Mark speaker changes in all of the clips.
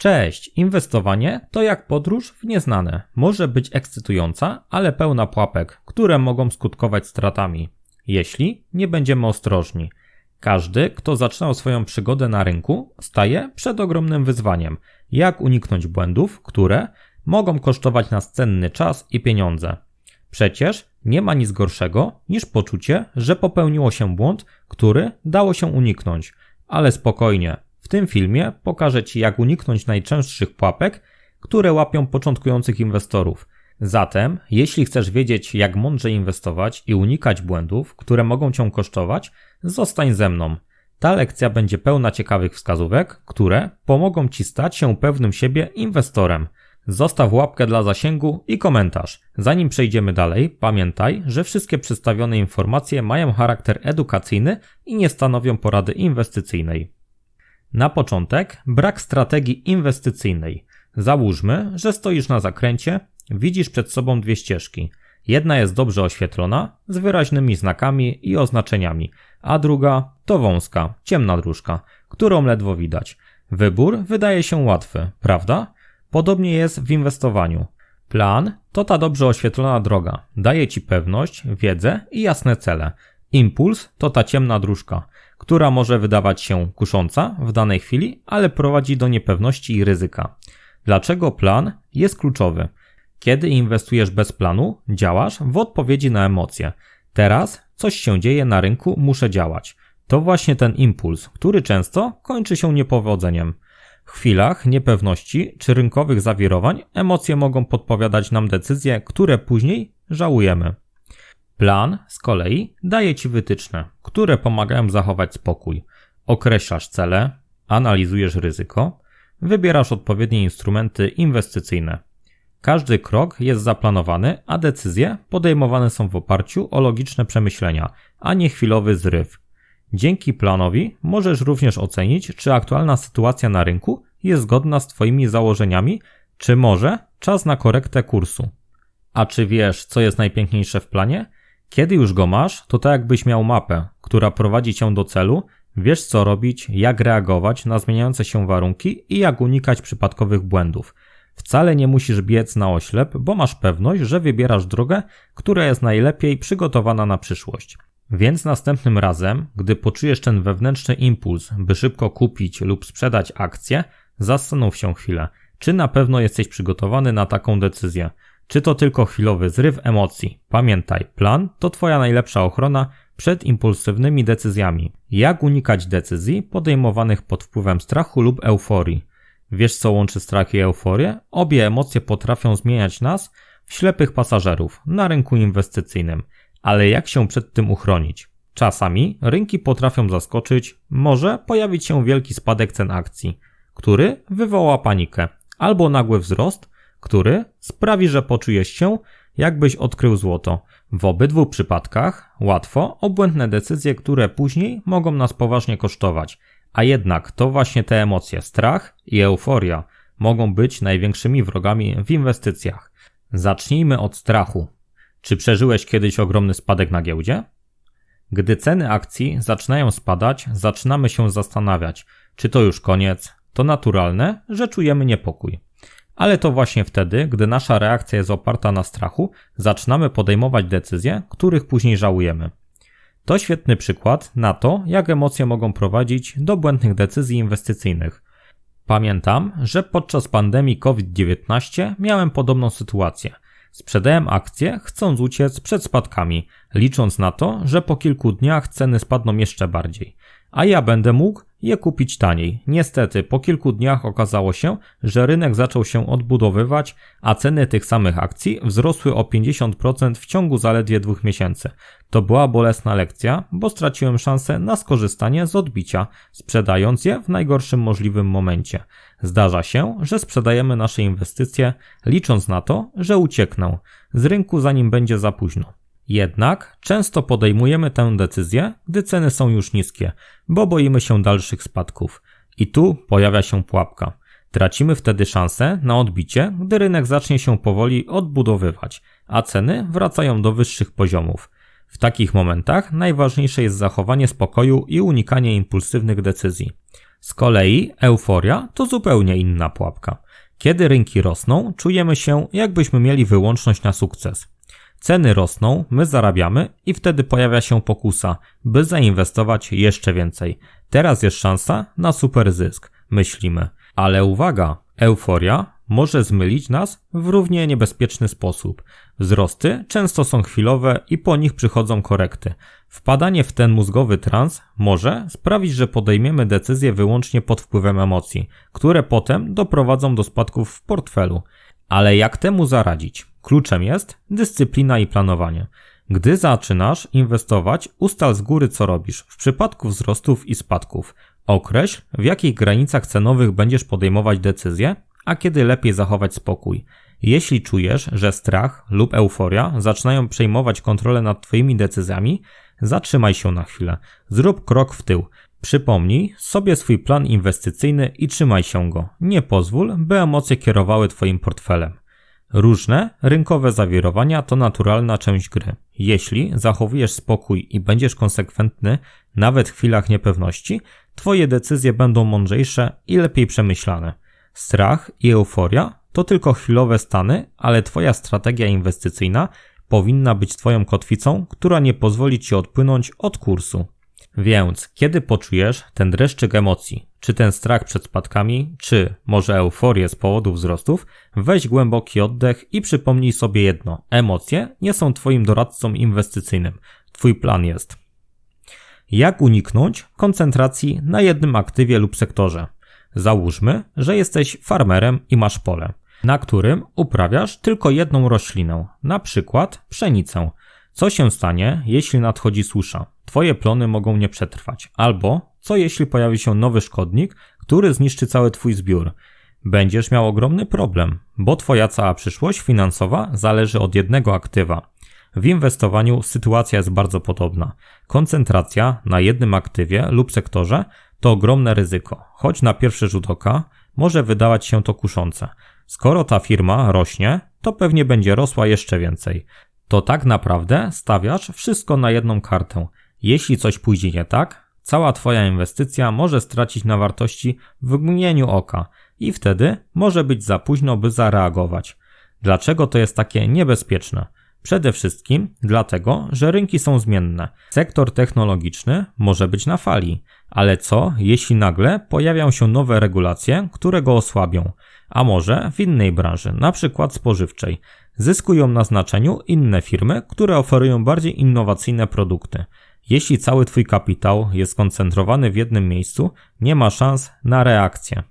Speaker 1: Cześć! Inwestowanie to jak podróż w nieznane. Może być ekscytująca, ale pełna pułapek, które mogą skutkować stratami, jeśli nie będziemy ostrożni. Każdy, kto zaczynał swoją przygodę na rynku, staje przed ogromnym wyzwaniem, jak uniknąć błędów, które mogą kosztować nas cenny czas i pieniądze. Przecież nie ma nic gorszego niż poczucie, że popełniło się błąd, który dało się uniknąć. Ale spokojnie, tym filmie pokażę Ci, jak uniknąć najczęstszych pułapek, które łapią początkujących inwestorów. Zatem, jeśli chcesz wiedzieć, jak mądrze inwestować i unikać błędów, które mogą Cię kosztować, zostań ze mną. Ta lekcja będzie pełna ciekawych wskazówek, które pomogą Ci stać się pewnym siebie inwestorem. Zostaw łapkę dla zasięgu i komentarz. Zanim przejdziemy dalej, pamiętaj, że wszystkie przedstawione informacje mają charakter edukacyjny i nie stanowią porady inwestycyjnej. Na początek brak strategii inwestycyjnej. Załóżmy, że stoisz na zakręcie, widzisz przed sobą dwie ścieżki. Jedna jest dobrze oświetlona, z wyraźnymi znakami i oznaczeniami, a druga to wąska, ciemna dróżka, którą ledwo widać. Wybór wydaje się łatwy, prawda? Podobnie jest w inwestowaniu. Plan to ta dobrze oświetlona droga. Daje ci pewność, wiedzę i jasne cele. Impuls to ta ciemna dróżka, która może wydawać się kusząca w danej chwili, ale prowadzi do niepewności i ryzyka. Dlaczego plan jest kluczowy? Kiedy inwestujesz bez planu, działasz w odpowiedzi na emocje. Teraz coś się dzieje na rynku, muszę działać. To właśnie ten impuls, który często kończy się niepowodzeniem. W chwilach niepewności czy rynkowych zawirowań emocje mogą podpowiadać nam decyzje, które później żałujemy. Plan z kolei daje Ci wytyczne, które pomagają zachować spokój. Określasz cele, analizujesz ryzyko, wybierasz odpowiednie instrumenty inwestycyjne. Każdy krok jest zaplanowany, a decyzje podejmowane są w oparciu o logiczne przemyślenia, a nie chwilowy zryw. Dzięki planowi możesz również ocenić, czy aktualna sytuacja na rynku jest zgodna z Twoimi założeniami, czy może czas na korektę kursu. A czy wiesz, co jest najpiękniejsze w planie? Kiedy już go masz, to tak jakbyś miał mapę, która prowadzi cię do celu, wiesz co robić, jak reagować na zmieniające się warunki i jak unikać przypadkowych błędów. Wcale nie musisz biec na oślep, bo masz pewność, że wybierasz drogę, która jest najlepiej przygotowana na przyszłość. Więc następnym razem, gdy poczujesz ten wewnętrzny impuls, by szybko kupić lub sprzedać akcję, zastanów się chwilę, czy na pewno jesteś przygotowany na taką decyzję. Czy to tylko chwilowy zryw emocji? Pamiętaj, plan to Twoja najlepsza ochrona przed impulsywnymi decyzjami. Jak unikać decyzji podejmowanych pod wpływem strachu lub euforii? Wiesz co łączy strach i euforię? Obie emocje potrafią zmieniać nas w ślepych pasażerów na rynku inwestycyjnym. Ale jak się przed tym uchronić? Czasami rynki potrafią zaskoczyć, może pojawić się wielki spadek cen akcji, który wywoła panikę, albo nagły wzrost, który sprawi, że poczujesz się, jakbyś odkrył złoto. W obydwu przypadkach łatwo obłędne decyzje, które później mogą nas poważnie kosztować. A jednak to właśnie te emocje, strach i euforia, mogą być największymi wrogami w inwestycjach. Zacznijmy od strachu. Czy przeżyłeś kiedyś ogromny spadek na giełdzie? Gdy ceny akcji zaczynają spadać, zaczynamy się zastanawiać, czy to już koniec. To naturalne, że czujemy niepokój. Ale to właśnie wtedy, gdy nasza reakcja jest oparta na strachu, zaczynamy podejmować decyzje, których później żałujemy. To świetny przykład na to, jak emocje mogą prowadzić do błędnych decyzji inwestycyjnych. Pamiętam, że podczas pandemii COVID-19 miałem podobną sytuację. Sprzedałem akcje, chcąc uciec przed spadkami, licząc na to, że po kilku dniach ceny spadną jeszcze bardziej a ja będę mógł je kupić taniej. Niestety, po kilku dniach okazało się, że rynek zaczął się odbudowywać, a ceny tych samych akcji wzrosły o 50% w ciągu zaledwie dwóch miesięcy. To była bolesna lekcja, bo straciłem szansę na skorzystanie z odbicia, sprzedając je w najgorszym możliwym momencie. Zdarza się, że sprzedajemy nasze inwestycje, licząc na to, że uciekną z rynku zanim będzie za późno. Jednak często podejmujemy tę decyzję, gdy ceny są już niskie, bo boimy się dalszych spadków. I tu pojawia się pułapka. Tracimy wtedy szansę na odbicie, gdy rynek zacznie się powoli odbudowywać, a ceny wracają do wyższych poziomów. W takich momentach najważniejsze jest zachowanie spokoju i unikanie impulsywnych decyzji. Z kolei euforia to zupełnie inna pułapka. Kiedy rynki rosną, czujemy się, jakbyśmy mieli wyłączność na sukces. Ceny rosną, my zarabiamy i wtedy pojawia się pokusa, by zainwestować jeszcze więcej. Teraz jest szansa na super zysk, myślimy. Ale uwaga, euforia może zmylić nas w równie niebezpieczny sposób. Wzrosty często są chwilowe i po nich przychodzą korekty. Wpadanie w ten mózgowy trans może sprawić, że podejmiemy decyzje wyłącznie pod wpływem emocji, które potem doprowadzą do spadków w portfelu. Ale jak temu zaradzić? Kluczem jest dyscyplina i planowanie. Gdy zaczynasz inwestować, ustal z góry co robisz w przypadku wzrostów i spadków. Określ, w jakich granicach cenowych będziesz podejmować decyzje, a kiedy lepiej zachować spokój. Jeśli czujesz, że strach lub euforia zaczynają przejmować kontrolę nad Twoimi decyzjami, zatrzymaj się na chwilę. Zrób krok w tył. Przypomnij sobie swój plan inwestycyjny i trzymaj się go. Nie pozwól, by emocje kierowały Twoim portfelem. Różne rynkowe zawirowania to naturalna część gry. Jeśli zachowujesz spokój i będziesz konsekwentny nawet w chwilach niepewności, Twoje decyzje będą mądrzejsze i lepiej przemyślane. Strach i euforia to tylko chwilowe stany, ale Twoja strategia inwestycyjna powinna być Twoją kotwicą, która nie pozwoli Ci odpłynąć od kursu. Więc kiedy poczujesz ten dreszczyk emocji, czy ten strach przed spadkami, czy może euforię z powodu wzrostów, weź głęboki oddech i przypomnij sobie jedno: emocje nie są Twoim doradcą inwestycyjnym. Twój plan jest. Jak uniknąć koncentracji na jednym aktywie lub sektorze? Załóżmy, że jesteś farmerem i masz pole, na którym uprawiasz tylko jedną roślinę, na przykład pszenicę. Co się stanie, jeśli nadchodzi susza? Twoje plony mogą nie przetrwać. Albo co jeśli pojawi się nowy szkodnik, który zniszczy cały twój zbiór? Będziesz miał ogromny problem, bo twoja cała przyszłość finansowa zależy od jednego aktywa. W inwestowaniu sytuacja jest bardzo podobna. Koncentracja na jednym aktywie lub sektorze to ogromne ryzyko, choć na pierwszy rzut oka może wydawać się to kuszące. Skoro ta firma rośnie, to pewnie będzie rosła jeszcze więcej. To tak naprawdę stawiasz wszystko na jedną kartę. Jeśli coś pójdzie nie tak, cała Twoja inwestycja może stracić na wartości w mgnieniu oka i wtedy może być za późno, by zareagować. Dlaczego to jest takie niebezpieczne? Przede wszystkim dlatego, że rynki są zmienne. Sektor technologiczny może być na fali, ale co jeśli nagle pojawią się nowe regulacje, które go osłabią? A może w innej branży, na przykład spożywczej, zyskują na znaczeniu inne firmy, które oferują bardziej innowacyjne produkty. Jeśli cały Twój kapitał jest skoncentrowany w jednym miejscu, nie ma szans na reakcję.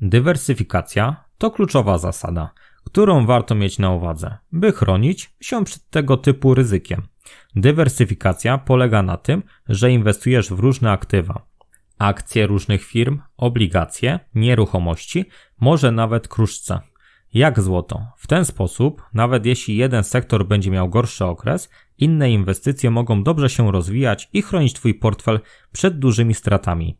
Speaker 1: Dywersyfikacja to kluczowa zasada którą warto mieć na uwadze, by chronić się przed tego typu ryzykiem. Dywersyfikacja polega na tym, że inwestujesz w różne aktywa. Akcje różnych firm, obligacje, nieruchomości, może nawet kruszce. Jak złoto. W ten sposób, nawet jeśli jeden sektor będzie miał gorszy okres, inne inwestycje mogą dobrze się rozwijać i chronić Twój portfel przed dużymi stratami.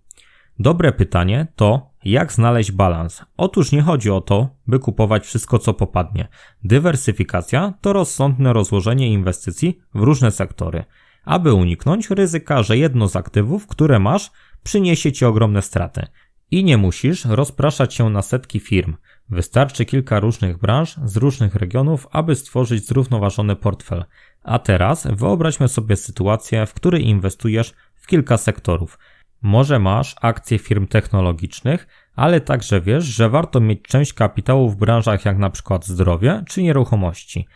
Speaker 1: Dobre pytanie to, jak znaleźć balans? Otóż nie chodzi o to, by kupować wszystko, co popadnie. Dywersyfikacja to rozsądne rozłożenie inwestycji w różne sektory, aby uniknąć ryzyka, że jedno z aktywów, które masz, przyniesie ci ogromne straty. I nie musisz rozpraszać się na setki firm. Wystarczy kilka różnych branż z różnych regionów, aby stworzyć zrównoważony portfel. A teraz wyobraźmy sobie sytuację, w której inwestujesz w kilka sektorów – może masz akcje firm technologicznych, ale także wiesz, że warto mieć część kapitału w branżach jak na przykład zdrowie czy nieruchomości.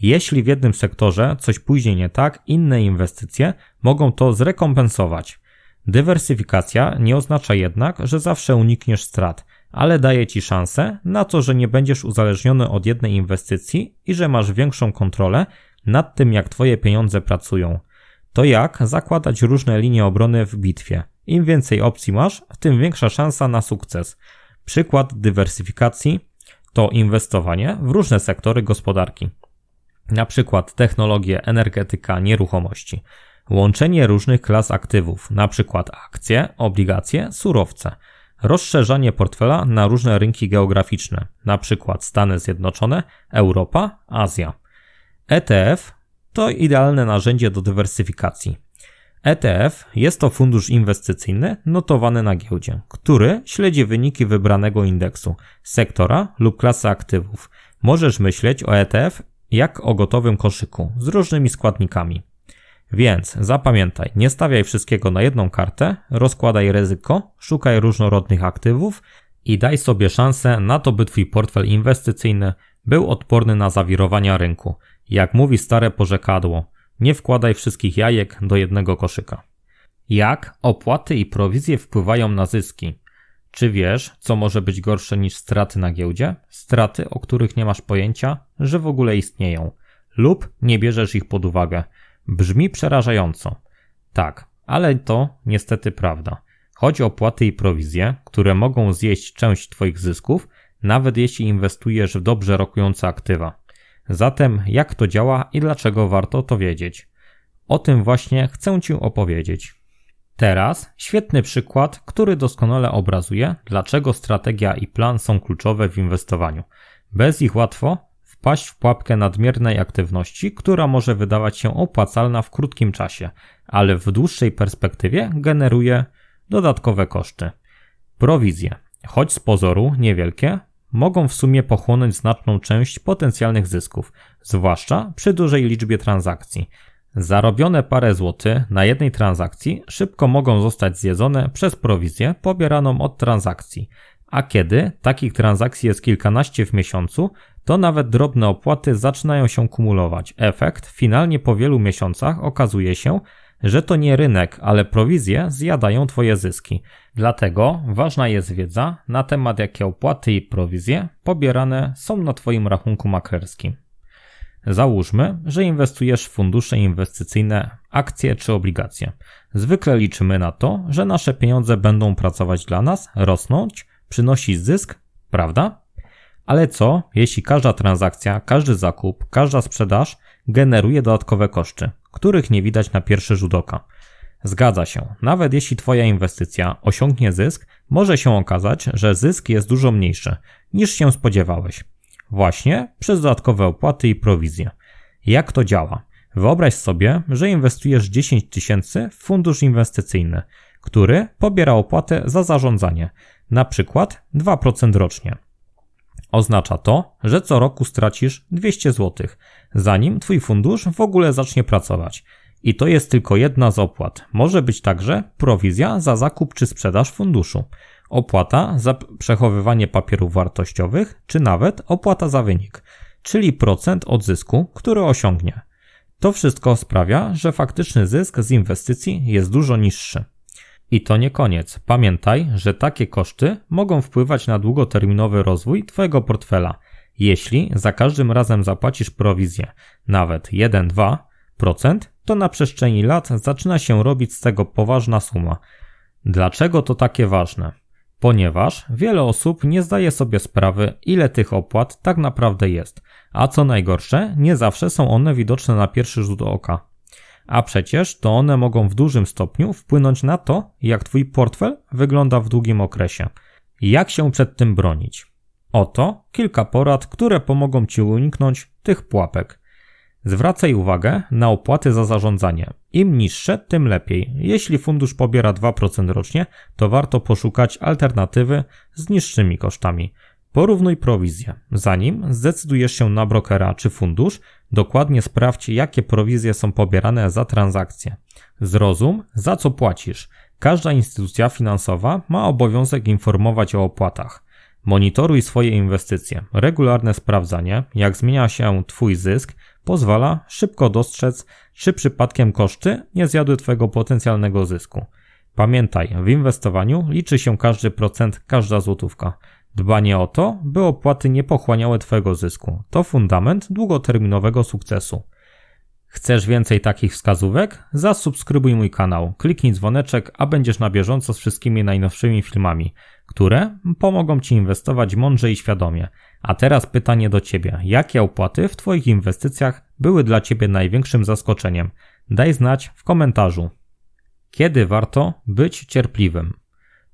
Speaker 1: Jeśli w jednym sektorze coś pójdzie nie tak, inne inwestycje mogą to zrekompensować. Dywersyfikacja nie oznacza jednak, że zawsze unikniesz strat, ale daje ci szansę na to, że nie będziesz uzależniony od jednej inwestycji i że masz większą kontrolę nad tym, jak twoje pieniądze pracują. To jak zakładać różne linie obrony w bitwie. Im więcej opcji masz, tym większa szansa na sukces. Przykład dywersyfikacji to inwestowanie w różne sektory gospodarki. Na przykład technologie, energetyka, nieruchomości. Łączenie różnych klas aktywów, na przykład akcje, obligacje, surowce. Rozszerzanie portfela na różne rynki geograficzne, przykład Stany Zjednoczone, Europa, Azja. ETF to idealne narzędzie do dywersyfikacji. ETF jest to fundusz inwestycyjny notowany na giełdzie, który śledzi wyniki wybranego indeksu, sektora lub klasy aktywów. Możesz myśleć o ETF jak o gotowym koszyku z różnymi składnikami. Więc zapamiętaj, nie stawiaj wszystkiego na jedną kartę, rozkładaj ryzyko, szukaj różnorodnych aktywów i daj sobie szansę na to, by Twój portfel inwestycyjny był odporny na zawirowania rynku. Jak mówi stare porzekadło, nie wkładaj wszystkich jajek do jednego koszyka. Jak opłaty i prowizje wpływają na zyski? Czy wiesz, co może być gorsze niż straty na giełdzie? Straty, o których nie masz pojęcia, że w ogóle istnieją, lub nie bierzesz ich pod uwagę. Brzmi przerażająco. Tak, ale to niestety prawda. Chodzi o opłaty i prowizje, które mogą zjeść część Twoich zysków, nawet jeśli inwestujesz w dobrze rokujące aktywa. Zatem jak to działa i dlaczego warto to wiedzieć? O tym właśnie chcę Ci opowiedzieć. Teraz świetny przykład, który doskonale obrazuje, dlaczego strategia i plan są kluczowe w inwestowaniu. Bez ich łatwo wpaść w pułapkę nadmiernej aktywności, która może wydawać się opłacalna w krótkim czasie, ale w dłuższej perspektywie generuje dodatkowe koszty. Prowizje, choć z pozoru niewielkie, mogą w sumie pochłonąć znaczną część potencjalnych zysków, zwłaszcza przy dużej liczbie transakcji. Zarobione parę złotych na jednej transakcji szybko mogą zostać zjedzone przez prowizję pobieraną od transakcji, a kiedy takich transakcji jest kilkanaście w miesiącu, to nawet drobne opłaty zaczynają się kumulować. Efekt finalnie po wielu miesiącach okazuje się, że to nie rynek, ale prowizje zjadają Twoje zyski. Dlatego ważna jest wiedza na temat, jakie opłaty i prowizje pobierane są na Twoim rachunku maklerskim. Załóżmy, że inwestujesz w fundusze inwestycyjne, akcje czy obligacje. Zwykle liczymy na to, że nasze pieniądze będą pracować dla nas, rosnąć, przynosić zysk, prawda? Ale co, jeśli każda transakcja, każdy zakup, każda sprzedaż generuje dodatkowe koszty, których nie widać na pierwszy rzut oka? Zgadza się, nawet jeśli Twoja inwestycja osiągnie zysk, może się okazać, że zysk jest dużo mniejszy niż się spodziewałeś. Właśnie przez dodatkowe opłaty i prowizje. Jak to działa? Wyobraź sobie, że inwestujesz 10 tysięcy w fundusz inwestycyjny, który pobiera opłatę za zarządzanie, na przykład 2% rocznie. Oznacza to, że co roku stracisz 200 zł, zanim Twój fundusz w ogóle zacznie pracować. I to jest tylko jedna z opłat. Może być także prowizja za zakup czy sprzedaż funduszu, opłata za przechowywanie papierów wartościowych, czy nawet opłata za wynik, czyli procent od zysku, który osiągnie. To wszystko sprawia, że faktyczny zysk z inwestycji jest dużo niższy. I to nie koniec. Pamiętaj, że takie koszty mogą wpływać na długoterminowy rozwój Twojego portfela. Jeśli za każdym razem zapłacisz prowizję, nawet 1-2%, to na przestrzeni lat zaczyna się robić z tego poważna suma. Dlaczego to takie ważne? Ponieważ wiele osób nie zdaje sobie sprawy, ile tych opłat tak naprawdę jest, a co najgorsze, nie zawsze są one widoczne na pierwszy rzut oka a przecież to one mogą w dużym stopniu wpłynąć na to, jak Twój portfel wygląda w długim okresie. Jak się przed tym bronić? Oto kilka porad, które pomogą Ci uniknąć tych pułapek. Zwracaj uwagę na opłaty za zarządzanie. Im niższe, tym lepiej. Jeśli fundusz pobiera 2% rocznie, to warto poszukać alternatywy z niższymi kosztami. Porównuj prowizję. Zanim zdecydujesz się na brokera czy fundusz, dokładnie sprawdź, jakie prowizje są pobierane za transakcje. Zrozum, za co płacisz. Każda instytucja finansowa ma obowiązek informować o opłatach. Monitoruj swoje inwestycje. Regularne sprawdzanie, jak zmienia się Twój zysk, pozwala szybko dostrzec, czy przypadkiem koszty nie zjadły Twojego potencjalnego zysku. Pamiętaj, w inwestowaniu liczy się każdy procent, każda złotówka. Dbanie o to, by opłaty nie pochłaniały Twojego zysku, to fundament długoterminowego sukcesu. Chcesz więcej takich wskazówek? Zasubskrybuj mój kanał, kliknij dzwoneczek, a będziesz na bieżąco z wszystkimi najnowszymi filmami, które pomogą Ci inwestować mądrze i świadomie. A teraz pytanie do Ciebie. Jakie opłaty w Twoich inwestycjach były dla Ciebie największym zaskoczeniem? Daj znać w komentarzu. Kiedy warto być cierpliwym?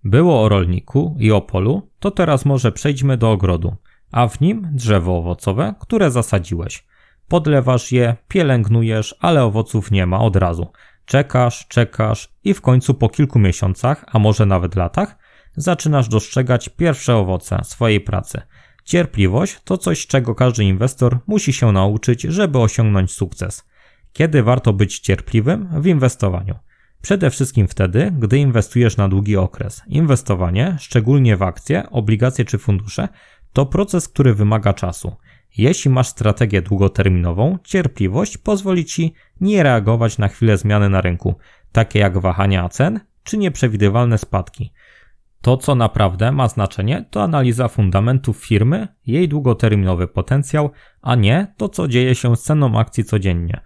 Speaker 1: Było o rolniku i o polu, to teraz może przejdźmy do ogrodu, a w nim drzewo owocowe, które zasadziłeś. Podlewasz je, pielęgnujesz, ale owoców nie ma od razu. Czekasz, czekasz i w końcu po kilku miesiącach, a może nawet latach, zaczynasz dostrzegać pierwsze owoce swojej pracy. Cierpliwość to coś, czego każdy inwestor musi się nauczyć, żeby osiągnąć sukces. Kiedy warto być cierpliwym w inwestowaniu? Przede wszystkim wtedy, gdy inwestujesz na długi okres. Inwestowanie, szczególnie w akcje, obligacje czy fundusze, to proces, który wymaga czasu. Jeśli masz strategię długoterminową, cierpliwość pozwoli ci nie reagować na chwilę zmiany na rynku, takie jak wahania cen czy nieprzewidywalne spadki. To, co naprawdę ma znaczenie, to analiza fundamentów firmy, jej długoterminowy potencjał, a nie to, co dzieje się z ceną akcji codziennie.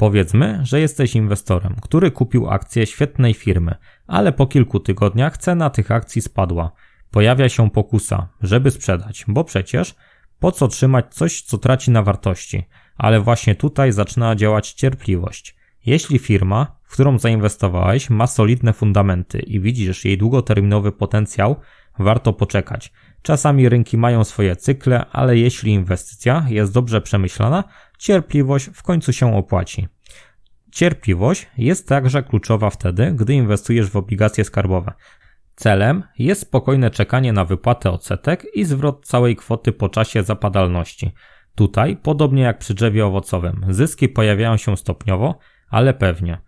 Speaker 1: Powiedzmy, że jesteś inwestorem, który kupił akcje świetnej firmy, ale po kilku tygodniach cena tych akcji spadła. Pojawia się pokusa, żeby sprzedać, bo przecież po co trzymać coś, co traci na wartości? Ale właśnie tutaj zaczyna działać cierpliwość. Jeśli firma, w którą zainwestowałeś, ma solidne fundamenty i widzisz jej długoterminowy potencjał, warto poczekać. Czasami rynki mają swoje cykle, ale jeśli inwestycja jest dobrze przemyślana, cierpliwość w końcu się opłaci. Cierpliwość jest także kluczowa wtedy, gdy inwestujesz w obligacje skarbowe. Celem jest spokojne czekanie na wypłatę odsetek i zwrot całej kwoty po czasie zapadalności. Tutaj, podobnie jak przy drzewie owocowym, zyski pojawiają się stopniowo, ale pewnie.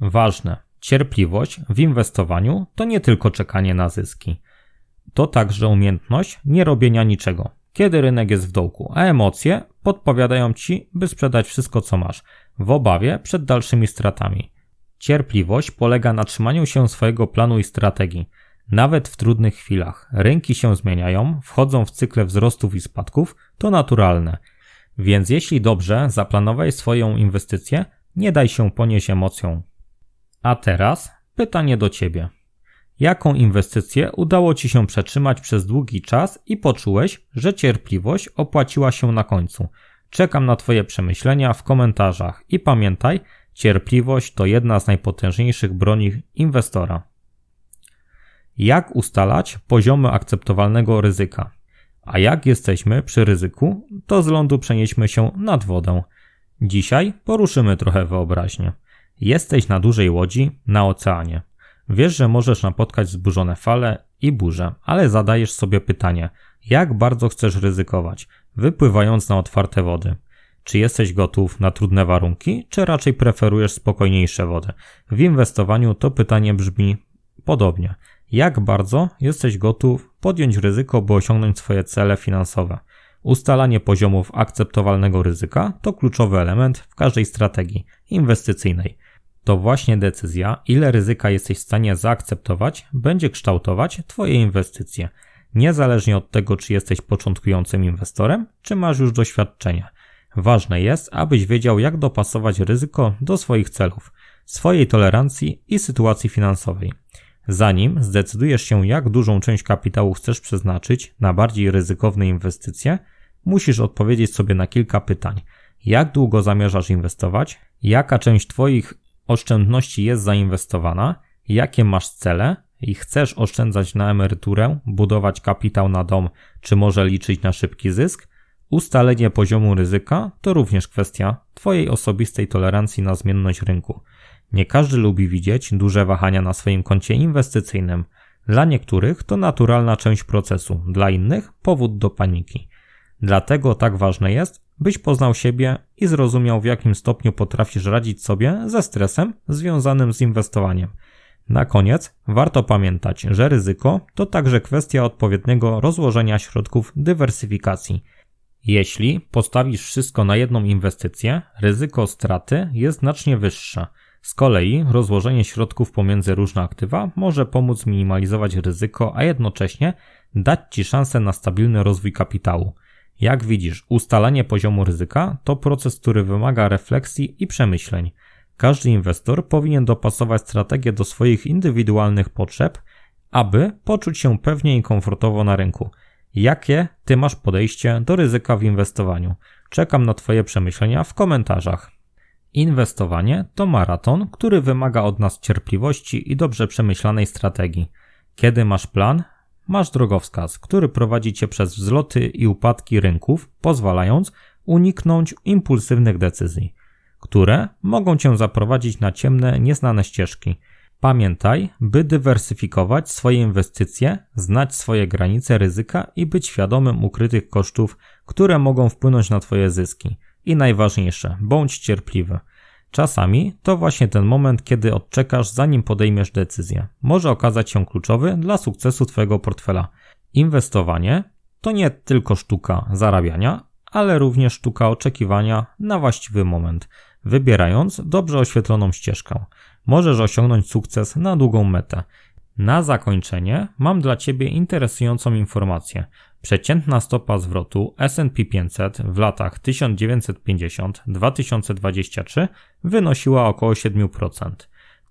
Speaker 1: Ważne, cierpliwość w inwestowaniu to nie tylko czekanie na zyski. To także umiejętność nie robienia niczego, kiedy rynek jest w dołku, a emocje podpowiadają ci, by sprzedać wszystko, co masz, w obawie przed dalszymi stratami. Cierpliwość polega na trzymaniu się swojego planu i strategii. Nawet w trudnych chwilach rynki się zmieniają, wchodzą w cykle wzrostów i spadków, to naturalne. Więc jeśli dobrze zaplanowałeś swoją inwestycję, nie daj się ponieść emocją. A teraz pytanie do Ciebie. Jaką inwestycję udało Ci się przetrzymać przez długi czas i poczułeś, że cierpliwość opłaciła się na końcu? Czekam na Twoje przemyślenia w komentarzach i pamiętaj, Cierpliwość to jedna z najpotężniejszych broni inwestora. Jak ustalać poziomy akceptowalnego ryzyka? A jak jesteśmy przy ryzyku, to z lądu przenieśmy się nad wodę. Dzisiaj poruszymy trochę wyobraźnię. Jesteś na dużej łodzi na oceanie. Wiesz, że możesz napotkać wzburzone fale i burze, ale zadajesz sobie pytanie, jak bardzo chcesz ryzykować, wypływając na otwarte wody. Czy jesteś gotów na trudne warunki, czy raczej preferujesz spokojniejsze wody? W inwestowaniu to pytanie brzmi podobnie. Jak bardzo jesteś gotów podjąć ryzyko, by osiągnąć swoje cele finansowe? Ustalanie poziomów akceptowalnego ryzyka to kluczowy element w każdej strategii inwestycyjnej. To właśnie decyzja, ile ryzyka jesteś w stanie zaakceptować, będzie kształtować Twoje inwestycje. Niezależnie od tego, czy jesteś początkującym inwestorem, czy masz już doświadczenie. Ważne jest, abyś wiedział, jak dopasować ryzyko do swoich celów, swojej tolerancji i sytuacji finansowej. Zanim zdecydujesz się, jak dużą część kapitału chcesz przeznaczyć na bardziej ryzykowne inwestycje, musisz odpowiedzieć sobie na kilka pytań. Jak długo zamierzasz inwestować? Jaka część Twoich oszczędności jest zainwestowana? Jakie masz cele? I chcesz oszczędzać na emeryturę, budować kapitał na dom, czy może liczyć na szybki zysk? Ustalenie poziomu ryzyka to również kwestia Twojej osobistej tolerancji na zmienność rynku. Nie każdy lubi widzieć duże wahania na swoim koncie inwestycyjnym. Dla niektórych to naturalna część procesu, dla innych powód do paniki. Dlatego tak ważne jest, byś poznał siebie i zrozumiał, w jakim stopniu potrafisz radzić sobie ze stresem związanym z inwestowaniem. Na koniec warto pamiętać, że ryzyko to także kwestia odpowiedniego rozłożenia środków dywersyfikacji. Jeśli postawisz wszystko na jedną inwestycję, ryzyko straty jest znacznie wyższe. Z kolei rozłożenie środków pomiędzy różne aktywa może pomóc minimalizować ryzyko, a jednocześnie dać Ci szansę na stabilny rozwój kapitału. Jak widzisz, ustalanie poziomu ryzyka to proces, który wymaga refleksji i przemyśleń. Każdy inwestor powinien dopasować strategię do swoich indywidualnych potrzeb, aby poczuć się pewnie i komfortowo na rynku. Jakie ty masz podejście do ryzyka w inwestowaniu? Czekam na Twoje przemyślenia w komentarzach. Inwestowanie to maraton, który wymaga od nas cierpliwości i dobrze przemyślanej strategii. Kiedy masz plan, masz drogowskaz, który prowadzi cię przez wzloty i upadki rynków, pozwalając uniknąć impulsywnych decyzji. które mogą cię zaprowadzić na ciemne, nieznane ścieżki. Pamiętaj, by dywersyfikować swoje inwestycje, znać swoje granice ryzyka i być świadomym ukrytych kosztów, które mogą wpłynąć na Twoje zyski. I najważniejsze, bądź cierpliwy. Czasami to właśnie ten moment, kiedy odczekasz, zanim podejmiesz decyzję. Może okazać się kluczowy dla sukcesu Twojego portfela. Inwestowanie to nie tylko sztuka zarabiania, ale również sztuka oczekiwania na właściwy moment, wybierając dobrze oświetloną ścieżkę. Możesz osiągnąć sukces na długą metę. Na zakończenie mam dla Ciebie interesującą informację. Przeciętna stopa zwrotu SP 500 w latach 1950-2023 wynosiła około 7%.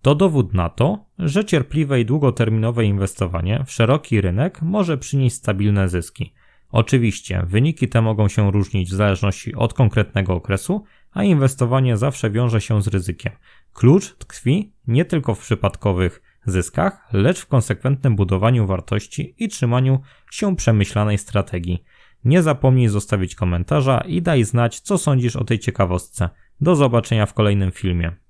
Speaker 1: To dowód na to, że cierpliwe i długoterminowe inwestowanie w szeroki rynek może przynieść stabilne zyski. Oczywiście, wyniki te mogą się różnić w zależności od konkretnego okresu, a inwestowanie zawsze wiąże się z ryzykiem. Klucz tkwi nie tylko w przypadkowych zyskach, lecz w konsekwentnym budowaniu wartości i trzymaniu się przemyślanej strategii. Nie zapomnij zostawić komentarza i daj znać, co sądzisz o tej ciekawostce. Do zobaczenia w kolejnym filmie.